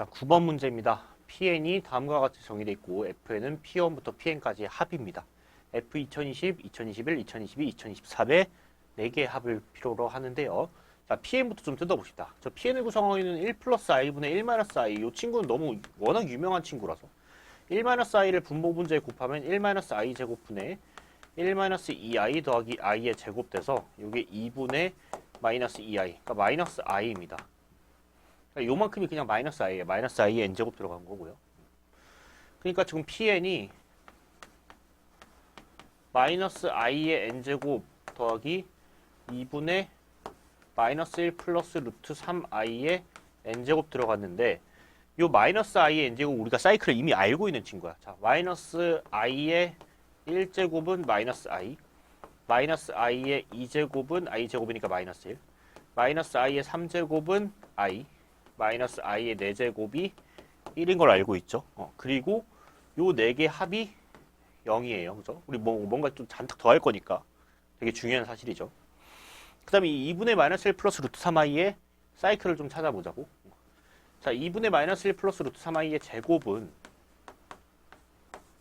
자, 9번 문제입니다. PN이 다음과 같이 정의되어 있고 FN은 P1부터 PN까지의 합입니다. F 2020, 2021, 2022, 2024의 4개의 합을 필요로 하는데요. 자, PN부터 좀 뜯어봅시다. 저 PN을 구성하고 있는 1 플러스 I분의 1 마이너스 I. 이 친구는 너무 워낙 유명한 친구라서 1 마이너스 I를 분모 분자에 곱하면 1 마이너스 I 제곱분의 1 마이너스 2I 더하기 I의 제곱돼서 이게 2분의 마이너스 2I. 그러니까 마이너스 I입니다. 그러니까 요만큼이 그냥 마이너스 i예요. 마이너스 i에 n제곱 들어간 거고요. 그러니까 지금 pn이 마이너스 i의 n제곱 더하기 2분의 마이너스 1 플러스 루트 3i의 n제곱 들어갔는데 요 마이너스 i의 n제곱 우리가 사이클을 이미 알고 있는 친구야. 자, 마이너스 i의 1제곱은 마이너스 i 마이너스 i의 2제곱은 i제곱이니까 마이너스 1 마이너스 i의 3제곱은 i 마이너스 i의 4제곱이 1인 걸 알고 있죠. 어, 그리고 요 4개 합이 0이에요. 그죠? 우리 뭐, 뭔가 좀 잔뜩 더 할 거니까 되게 중요한 사실이죠. 그 다음에 2분의 마이너스 1 플러스 루트 3i의 사이클을 좀 찾아보자고. 자, 2분의 마이너스 1 플러스 루트 3i의 제곱은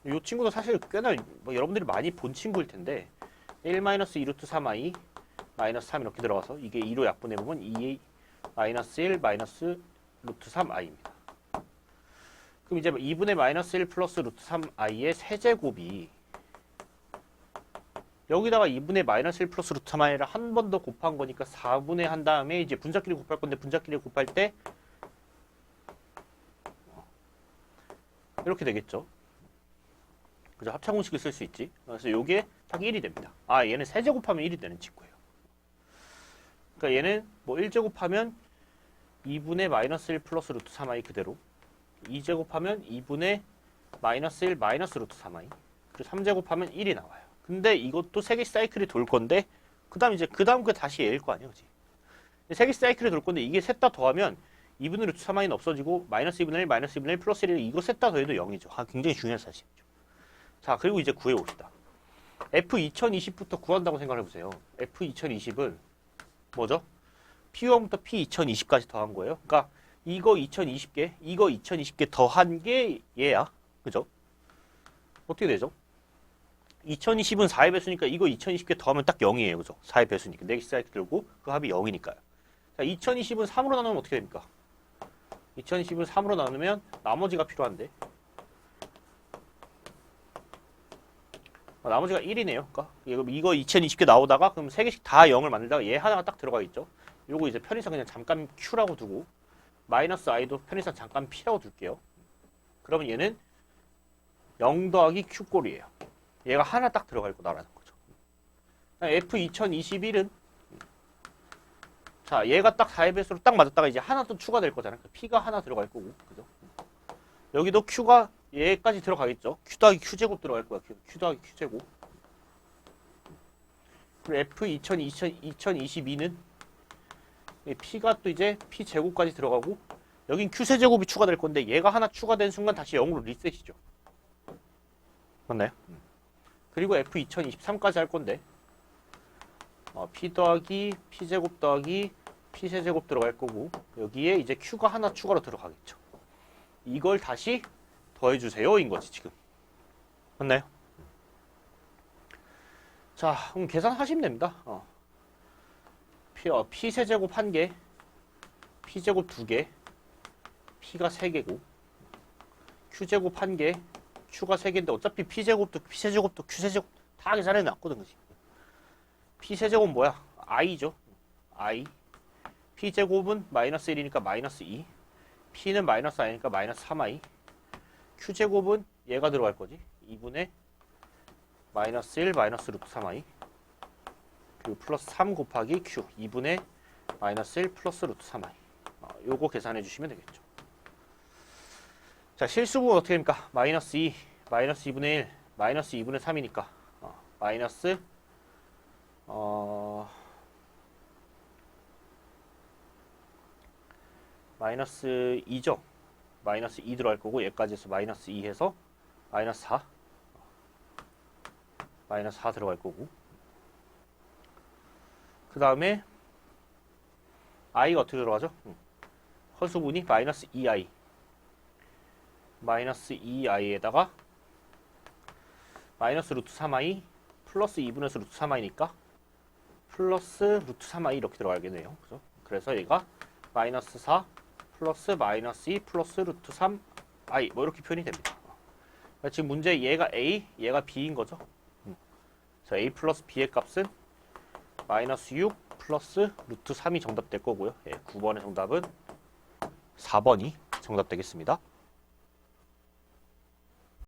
이 친구도 사실 꽤나 뭐 여러분들이 많이 본 친구일 텐데 1 마이너스 2 루트 3i 마이너스 3 이렇게 들어가서 이게 2로 약분해보면 2 마이너스 1 마이너스 루트 3i입니다. 그럼 이제 2분의 마이너스 1 플러스 루트 3i의 세제곱이 여기다가 2분의 마이너스 1 플러스 루트 3i를 한 번 더 곱한 거니까 4분의 한 다음에 이제 분자끼리 곱할 건데 분자끼리 곱할 때 이렇게 되겠죠. 그죠? 합차 공식을 쓸 수 있지. 그래서 요게 딱 1이 됩니다. 아, 얘는 세제곱하면 1이 되는 친구예요. 그러니까 얘는 뭐 1제곱하면 2분의 마이너스 1 플러스 루트 3i 그대로 2제곱하면 2분의 마이너스 1 마이너스 루트 3i 그리고 3제곱하면 1이 나와요. 근데 이것도 세개 사이클이 돌 건데 그 다음 이제 그 다음 그 다시 얘일 거 그지? 세개 사이클이 돌 건데 이게 셋 다 더하면 2분의 루트 3i는 없어지고 마이너스 2분의 1 마이너스 2분의 1 플러스 1 이거 셋 다 더해도 0이죠. 아, 굉장히 중요한 사실이죠. 자, 그리고 이제 구해 봅시다. F 2020부터 구한다고 생각을 해보세요. F 2020은 뭐죠? P1부터 P 2020까지 더한 거예요. 그러니까 이거 2020개, 이거 2020개 더한 게 얘야. 그죠? 어떻게 되죠? 2020은 4의 배수니까 이거 2020개 더하면 딱 0이에요. 그죠? 4의 배수니까. 4개 사이클 들고 그 합이 0이니까요. 자, 2020은 3으로 나누면 어떻게 됩니까? 2020을 3으로 나누면 나머지가 필요한데 아, 나머지가 1이네요. 그러니까 이거, 이거 2020개 나오다가 그럼 3개씩 다 0을 만들다가 얘 하나가 딱 들어가 있죠. 요거 이제 편의상 그냥 잠깐 Q라고 두고 마이너스 I도 편의상 잠깐 P라고 둘게요. 그러면 얘는 0 더하기 Q꼴이에요. 얘가 하나 딱 들어가 있고 나라는 거죠. F 2021은 자 얘가 딱 4의 배수로 딱 맞았다가 이제 하나 또 추가될 거잖아요. 그러니까 P가 하나 들어갈 거고 그죠? 여기도 Q가 얘까지 들어가겠죠. Q 더하기 Q제곱 들어갈 거야. Q, 더하기 Q제곱. 그리고 F 2020, 2022는 P가 또 이제 P제곱까지 들어가고 여긴 Q세제곱이 추가될 건데 얘가 하나 추가된 순간 다시 0으로 리셋이죠. 맞나요? 그리고 F 2023까지 할 건데 어, P 더하기 P제곱 더하기 P세제곱 들어갈 거고 여기에 이제 Q가 하나 추가로 들어가겠죠. 이걸 다시 더해주세요 인 거지 지금 맞나요? 자 그럼 계산하시면 됩니다 어. P, 어, P 세제곱 1개 P제곱 2개 P가 3개고 Q제곱 1개 Q가 3개인데 어차피 P제곱도 P세제곱도 Q세제곱 다 계산해 놨거든 그지? P세제곱 뭐야? I죠. I. P제곱은 마이너스 1이니까 마이너스 2 P는 마이너스 I니까 마이너스 3I Q제곱은 얘가 들어갈 거지. 2분의 마이너스 1 마이너스 루트 3I 그리고 플러스 3 곱하기 Q 2분의 마이너스 1 플러스 루트 3I 어, 요거 계산해 주시면 되겠죠. 자 실수분 어떻게 됩니까? 마이너스 2 마이너스 2분의 1 마이너스 2분의 3이니까 어, 마이너스 어 마이너스 2죠? 마이너스 2 들어갈 거고 얘까지 해서 마이너스 2 해서 마이너스 4 마이너스 4 들어갈 거고 그 다음에 i가 어떻게 들어가죠? 응. 허수분이 마이너스 2i 마이너스 2i에다가 마이너스 루트 3i 플러스 2분의 루트 3i니까 플러스 루트 3i 이렇게 들어가겠네요. 그죠? 그래서 얘가 마이너스 4 플러스 마이너스 2 플러스 루트 3i 뭐 이렇게 표현이 됩니다. 그러니까 지금 문제 얘가 a, 얘가 b인 거죠. 음. 그래서 a 플러스 b의 값은 마이너스 6 플러스 루트 3이 정답 될 거고요. 예, 9번의 정답은 4번이 정답 되겠습니다.